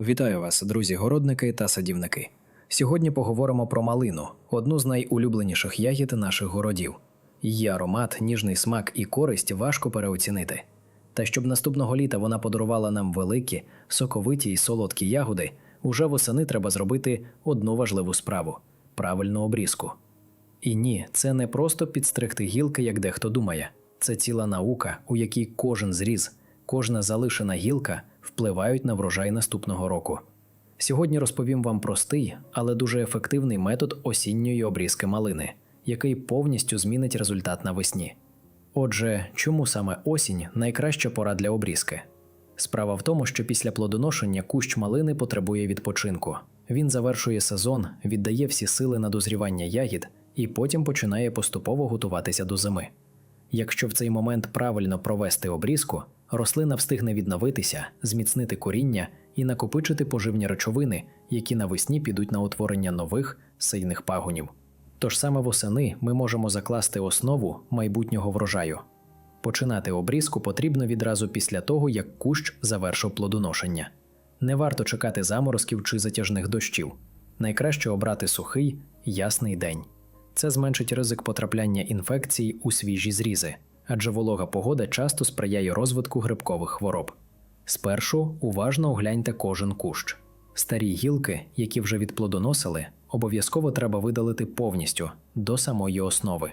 Вітаю вас, друзі городники та садівники. Сьогодні поговоримо про малину, одну з найулюбленіших ягід наших городів. Її аромат, ніжний смак і користь важко переоцінити. Та щоб наступного літа вона подарувала нам великі, соковиті й солодкі ягоди, уже восени треба зробити одну важливу справу правильну обрізку. І ні, це не просто підстригти гілки, як дехто думає. Це ціла наука, у якій кожен зріз, кожна залишена гілка впливають на врожай наступного року. Сьогодні розповім вам простий, але дуже ефективний метод осінньої обрізки малини, який повністю змінить результат навесні. Отже, чому саме осінь найкраща пора для обрізки? Справа в тому, що після плодоношення кущ малини потребує відпочинку. Він завершує сезон, віддає всі сили на дозрівання ягід і потім починає поступово готуватися до зими. Якщо в цей момент правильно провести обрізку, рослина встигне відновитися, зміцнити коріння і накопичити поживні речовини, які навесні підуть на утворення нових сильних пагонів. Тож саме восени ми можемо закласти основу майбутнього врожаю. Починати обрізку потрібно відразу після того, як кущ завершив плодоношення. Не варто чекати заморозків чи затяжних дощів. Найкраще обрати сухий, ясний день. Це зменшить ризик потрапляння інфекцій у свіжі зрізи, адже волога погода часто сприяє розвитку грибкових хвороб. Спершу уважно огляньте кожен кущ. Старі гілки, які вже відплодоносили, обов'язково треба видалити повністю до самої основи.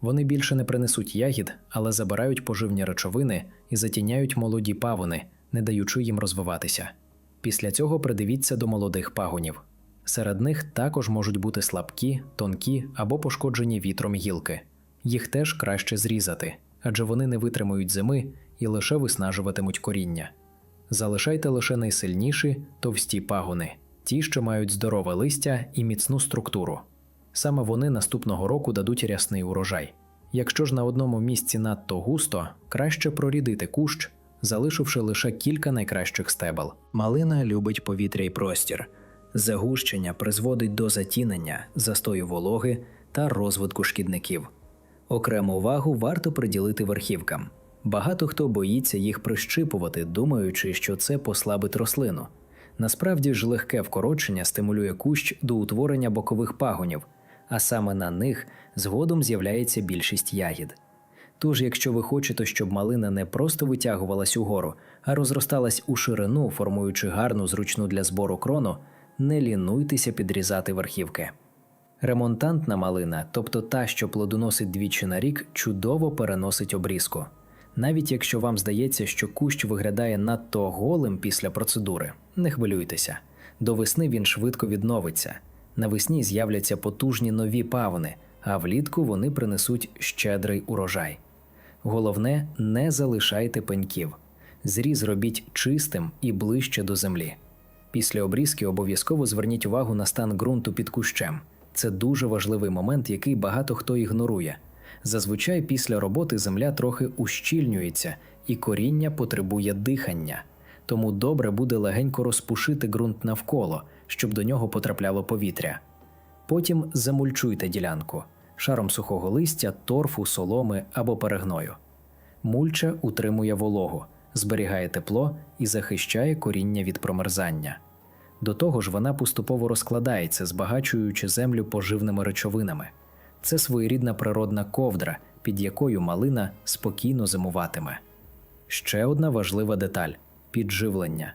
Вони більше не принесуть ягід, але забирають поживні речовини і затіняють молоді пагони, не даючи їм розвиватися. Після цього придивіться до молодих пагонів. Серед них також можуть бути слабкі, тонкі або пошкоджені вітром гілки. Їх теж краще зрізати, адже вони не витримують зими і лише виснажуватимуть коріння. Залишайте лише найсильніші товсті пагони, ті, що мають здорове листя і міцну структуру. Саме вони наступного року дадуть рясний урожай. Якщо ж на одному місці надто густо, краще прорідити кущ, залишивши лише кілька найкращих стебел. Малина любить повітря і простір. Загущення призводить до затінення, застою вологи та розвитку шкідників. Окрему увагу варто приділити верхівкам. Багато хто боїться їх прищипувати, думаючи, що це послабить рослину. Насправді ж легке вкорочення стимулює кущ до утворення бокових пагонів, а саме на них згодом з'являється більшість ягід. Тож, якщо ви хочете, щоб малина не просто витягувалась угору, а розросталась у ширину, формуючи гарну зручну для збору крону, не лінуйтеся підрізати верхівки. Ремонтантна малина, тобто та, що плодоносить двічі на рік, чудово переносить обрізку. Навіть якщо вам здається, що кущ виглядає надто голим після процедури, не хвилюйтеся. До весни він швидко відновиться. Навесні з'являться потужні нові павни, а влітку вони принесуть щедрий урожай. Головне, не залишайте пеньків. Зріз робіть чистим і ближче до землі. Після обрізки обов'язково зверніть увагу на стан ґрунту під кущем. Це дуже важливий момент, який багато хто ігнорує. Зазвичай після роботи земля трохи ущільнюється і коріння потребує дихання, тому добре буде легенько розпушити ґрунт навколо, щоб до нього потрапляло повітря. Потім замульчуйте ділянку шаром сухого листя, торфу, соломи або перегною. Мульча утримує вологу, зберігає тепло і захищає коріння від промерзання. До того ж, вона поступово розкладається, збагачуючи землю поживними речовинами. Це своєрідна природна ковдра, під якою малина спокійно зимуватиме. Ще одна важлива деталь підживлення.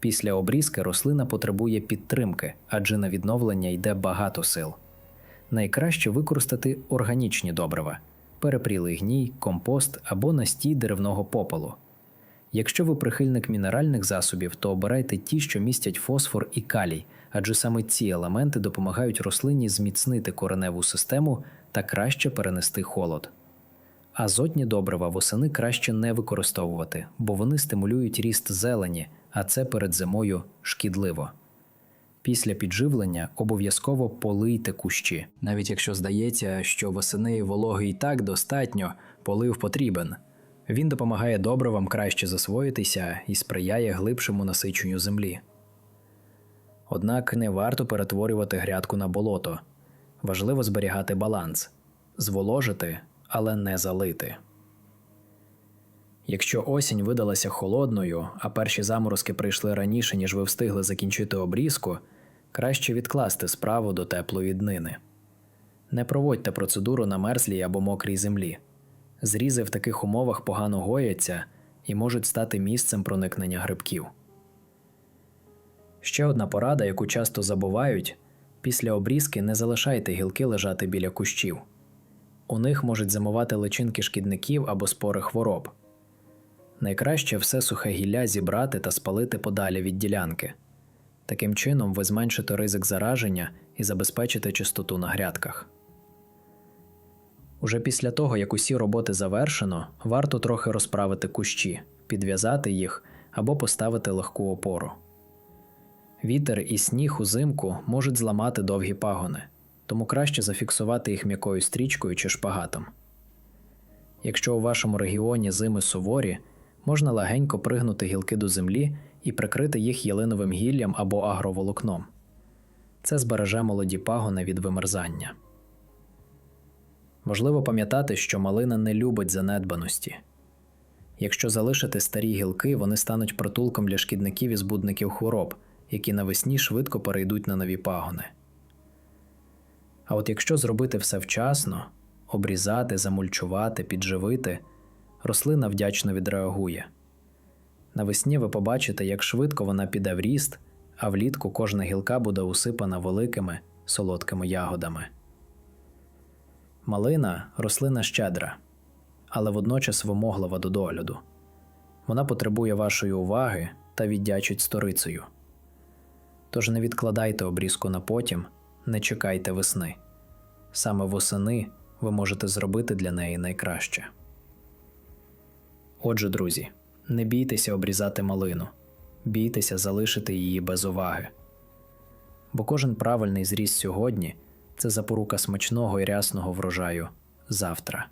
Після обрізки рослина потребує підтримки, адже на відновлення йде багато сил. Найкраще використати органічні добрива, перепрілий гній, компост або настій деревного попелу. Якщо ви прихильник мінеральних засобів, то обирайте ті, що містять фосфор і калій, адже саме ці елементи допомагають рослині зміцнити кореневу систему та краще перенести холод. Азотні добрива восени краще не використовувати, бо вони стимулюють ріст зелені, а це перед зимою шкідливо. Після підживлення обов'язково полийте кущі. Навіть якщо здається, що восени вологи і так достатньо, полив потрібен. Він допомагає добривам краще засвоїтися і сприяє глибшому насиченню землі. Однак не варто перетворювати грядку на болото. Важливо зберігати баланс, зволожити, але не залити. Якщо осінь видалася холодною, а перші заморозки прийшли раніше, ніж ви встигли закінчити обрізку, краще відкласти справу до теплої днини. Не проводьте процедуру на мерзлій або мокрій землі. Зрізи в таких умовах погано гояться і можуть стати місцем проникнення грибків. Ще одна порада, яку часто забувають після обрізки не залишайте гілки лежати біля кущів. У них можуть зимувати личинки шкідників або спори хвороб. Найкраще все сухе гілля зібрати та спалити подалі від ділянки. Таким чином ви зменшите ризик зараження і забезпечите чистоту на грядках. Уже після того, як усі роботи завершено, варто трохи розправити кущі, підв'язати їх або поставити легку опору. Вітер і сніг узимку можуть зламати довгі пагони, тому краще зафіксувати їх м'якою стрічкою чи шпагатом. Якщо у вашому регіоні зими суворі, можна легенько пригнути гілки до землі і прикрити їх ялиновим гіллям або агроволокном. Це збереже молоді пагони від вимерзання. Важливо пам'ятати, що малина не любить занедбаності. Якщо залишити старі гілки, вони стануть притулком для шкідників і збудників хвороб, які навесні швидко перейдуть на нові пагони. А от якщо зробити все вчасно, обрізати, замульчувати, підживити, рослина вдячно відреагує. Навесні ви побачите, як швидко вона піде в ріст, а влітку кожна гілка буде усипана великими солодкими ягодами. Малина рослина щедра, але водночас вимоглива до догляду. Вона потребує вашої уваги та віддячить сторицею. Тож не відкладайте обрізку на потім, не чекайте весни. Саме восени ви можете зробити для неї найкраще. Отже, друзі, не бійтеся обрізати малину, бійтеся залишити її без уваги. Бо кожен правильний зріз сьогодні це запорука смачного і рясного врожаю завтра.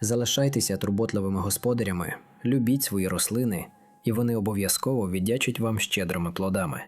Залишайтеся турботливими господарями, любіть свої рослини, і вони обов'язково віддячать вам щедрими плодами.